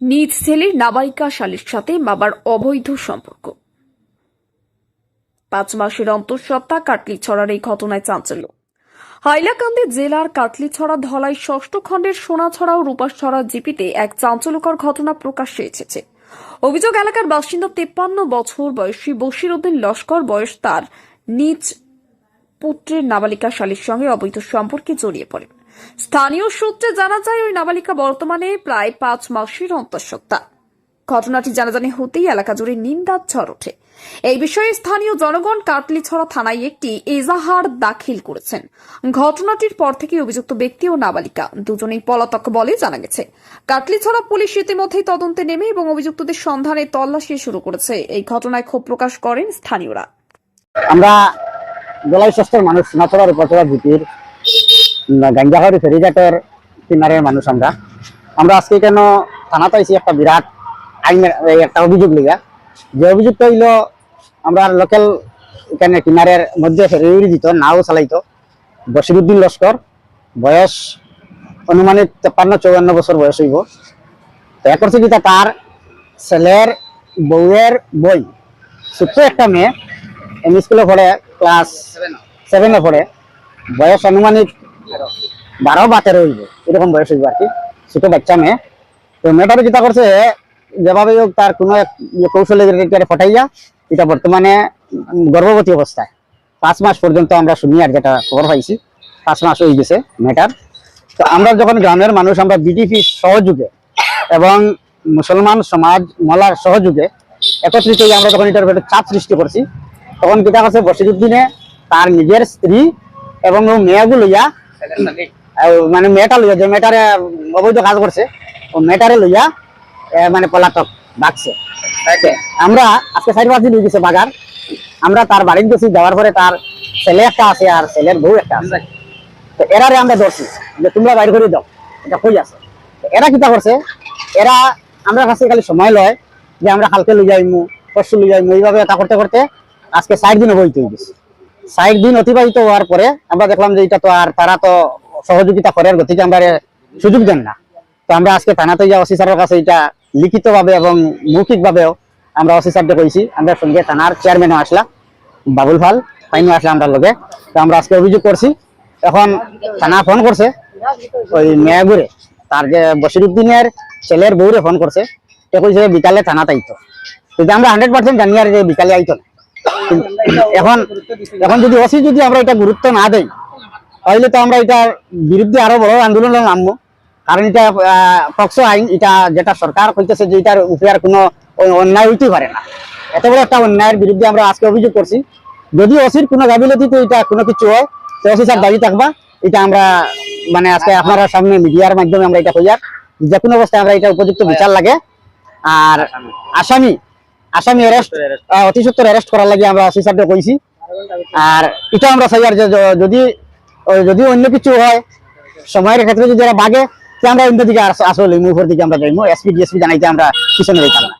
নিজ ছেলের নাবালিকা শালীর সাথে বাবার অবৈধ সম্পর্ক। পাঁচ মাসের অন্তঃসত্ত্বা কাটলি ছড়ার এই ঘটনায় চাঞ্চল্য। হাইলাকান্দি জেলার কাটলিছড়া ধলাই ষষ্ঠ খণ্ডের সোনাছড়া ও রূপাছড়া জিপিতে এক চাঞ্চল্যকর ঘটনা প্রকাশ্যে এসেছে। অভিযোগ, এলাকার বাসিন্দা তেপ্পান্ন বছর বয়সী বশির উদ্দিন লস্কর বয়স তার নিজ পুত্রের নাবালিকা শালীর সঙ্গে অবৈধ সম্পর্কে জড়িয়ে পড়ে। স্থানীয় সূত্রে জানা যায়, ওই নাবালিকা বর্তমানে প্রায় পাঁচ মাসের অন্তঃসত্ত্বা। ঘটনাটি জানাজানি হতেই এলাকা জুড়ে নিন্দার ঝড় ওঠে। এই বিষয়ে স্থানীয় জনগণ কাটলিছড়া থানায় একটি এজাহার দাখিল করেছেন। ঘটনাটির পর থেকে অভিযুক্ত ব্যক্তি ও নাবালিকা দুজনেই পলাতক বলে জানা গেছে। কাটলিছড়া পুলিশ ইতিমধ্যেই তদন্তে নেমে এবং অভিযুক্তদের সন্ধানে তল্লাশি শুরু করেছে। এই ঘটনায় ক্ষোভ প্রকাশ করেন স্থানীয়রা। আমরা জলাই মানুষ সোনাচড়ার উপচড়া দ্বীপের গাঞ্জাহরি ফেরিঘাটের কিনারের মানুষ আমরা। আমরা আজকে কেন থানা পাইছি একটা বিরাট আইনের একটা অভিযোগ লিগা। যে অভিযোগটা হইল, আমরা লোকাল এখানে কিনারের মধ্যে ফেরি দিত, নাও চালাইতো। বসিরুদ্দিন লস্কর, বয়স অনুমানিক তেপান্ন চৌয়ান্ন বছর বয়স হইব। এক করছে তার ছেলের বউয়ের বই, ছোট্ট একটা মেয়ে, এম স্কুলে পড়ে ক্লাস সেভেনে পড়ে। বয়স আনুমানিক বারো বা তেরো এরকম বয়স হইব আর কি। ছোট বাচ্চা মেয়ে। তো মেয়েটার যেটা করছে যেভাবে হোক তার কোনো এক ইয়ে কৌশলে ফটাইয়া এটা বর্তমানে গর্ভবতী অবস্থায়। পাঁচ মাস পর্যন্ত আমরা শুনি আর যেটা খবর পাইছি পাঁচ মাস হয়ে গেছে মেয়েটার। তো আমরা যখন গ্রামের মানুষ আমরা বিডিপি সহযোগে এবং মুসলমান সমাজ মলার সহযোগে একত্রিত হয়ে আমরা যখন এটার উপরে চাপ সৃষ্টি করছি তখন কিতা করছে বসিরুদ্দিনে তার নিজের স্ত্রী এবং মেয়েগুলো আহ, মানে মেয়েটা লইয়া যে মেয়েটারে অবৈধ কাজ করছে ও মেয়েটারে লইয়া মানে পলাতক বাগছে। আমরা আজকে চারি পাঁচ দিন গেছে বাগার। আমরা তার বাড়িতে গেছি যাওয়ার পরে তার ছেলে একটা আছে আর ছেলের বউ একটা আছে। তো এরারে আমরা ধরছি যে তোমরা বাইর করে দাও এটা কই আছে? এরা কিতা করছে এরা আমরা কাছে খালি সময় লয় যে আমরা কালকে লই যাইমু পরশু লই যাইমু এইভাবে এটা করতে করতে আজকে ষাট দিন হইতে গেছে। ষাট দিন অতিবাহিত হওয়ার পরে আমরা দেখলাম যে এটা তো আর তারা তো সহযোগিতা করার গতিকে আমরা সুযোগ দেন না। তো আমরা আজকে থানাতে যা ওসি স্যারের কাছে এটা লিখিত ভাবে এবং মৌখিক ভাবেও আমরা স্যারকে কইছি, আমরা সঙ্গে থানার চেয়ারম্যানও আসলা বাবুল ফাল ফাইনও আসলে আমরা লগে। তো আমরা আজকে অভিযোগ করছি, এখন থানা ফোন করছে, ওই মেয়াগুরে, তার যে বসিরুদ্দিনের ছেলের বউরে ফোন করছে, সে কইছে বিকালে থানা তাইতো কিন্তু আমরা হান্ড্রেড পার্সেন্ট জানি আর যে বিকালে আইতো না। এখন এখন যদি ওসি যদি আমরা এটা গুরুত্ব না দেই, তাহলে তো আমরা এটার বিরুদ্ধে আরও বড় আন্দোলন নামবো। কারণ এটা পক্সো আইন, এটা যেটা সরকার কইতেছে যে এটার উপরে আর কোনো অন্যায় হইতে পারে না। এত বড় একটা অন্যায়ের বিরুদ্ধে আমরা আজকে অভিযোগ করছি। যদি ওসির কোনো গাফিলতিতে এটা কোনো কিছু হয়, তো ওসি স্যার দাবি থাকবা, এটা আমরা মানে আজকে আপনারা সামনে মিডিয়ার মাধ্যমে আমরা এটা কইয়ার। যে কোনো অবস্থায় আমরা এটা উপযুক্ত বিচার লাগে। আর আসামি আসামি অ্যারেস্ট অতি সত্তর অ্যারেস্ট করার লাগে আমরা সিসারটা কইছি। আর এটা আমরা চাই আর যে যদি যদি অন্য কিছু হয় সময়ের ক্ষেত্রে যদি এরা বাগে তো আমরা অন্য দিকে আসলে মুখের দিকে আমরা যাইমো। এসপি ডিএসপি জানাইতে আমরা পিছনে যাইতাম না